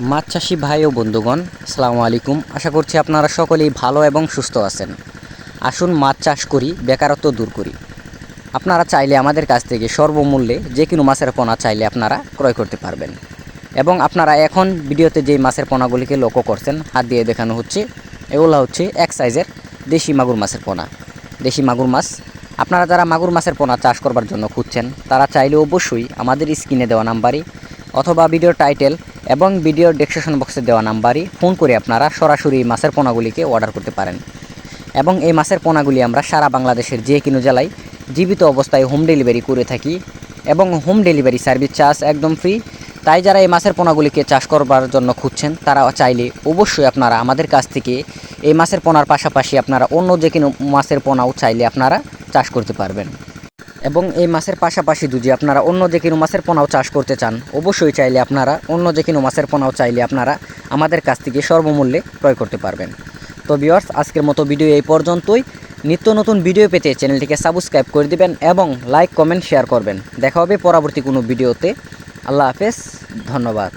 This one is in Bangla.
মাছ চাষি ভাই ও বন্ধুগণ, আসসালামু আলাইকুম। আশা করছি আপনারা সকলেই ভালো এবং সুস্থ আছেন। আসুন মাছ চাষ করি, বেকারত্ব দূর করি। আপনারা চাইলে আমাদের কাছ থেকে সর্বমূল্যে যে কোনো মাছের পোনা চাইলে আপনারা ক্রয় করতে পারবেন। এবং আপনারা এখন ভিডিওতে যে মাছের পোনাগুলিকে লক্ষ্য করছেন, হাত দিয়ে দেখানো হচ্ছে, এগুলো হচ্ছে এক সাইজের দেশি মাগুর মাছের পোনা। দেশি মাগুর মাছ, আপনারা যারা মাগুর মাছের পোনা চাষ করবার জন্য খুঁজছেন, তারা চাইলে অবশ্যই আমাদের স্ক্রিনে দেওয়া নাম্বারই অথবা ভিডিওর টাইটেল এবং ভিডিওর ডেসক্রিপশন বক্সে দেওয়া নাম্বারই ফোন করে আপনারা সরাসরি মাছের পোনাগুলিকে অর্ডার করতে পারেন। এবং এই মাছের পোনাগুলি আমরা সারা বাংলাদেশের যে কোনো জেলায় জীবিত অবস্থায় হোম ডেলিভারি করে থাকি এবং হোম ডেলিভারি সার্ভিস চার্জ একদম ফ্রি তাই যারা এই মাছের পোনাগুলিকে চাষ করবার জন্য খুঁজছেন, তারা চাইলে অবশ্যই আপনারা আমাদের কাছ থেকে এই মাছের পোনার পাশাপাশি আপনারা অন্য যে কোনো মাছের পোনাও চাইলে আপনারা চাষ করতে পারবেন। এবং এই মাছের পাশাপাশি যদি আপনারা অন্য যে কোনো মাছের পোনাও চাষ করতে চান, অবশ্যই চাইলে আপনারা অন্য যে কোনো মাছের পোনাও চাইলে আপনারা আমাদের কাছ থেকে সর্বমূল্যে ক্রয় করতে পারবেন। তো ভিউয়ার্স, আজকের মতো ভিডিও এই পর্যন্তই। নিত্য নতুন ভিডিও পেতে চ্যানেলটিকে সাবস্ক্রাইব করে দিবেন এবং লাইক, কমেন্ট, শেয়ার করবেন। দেখা হবে পরবর্তী কোনো ভিডিওতে। আল্লাহ হাফেজ, ধন্যবাদ।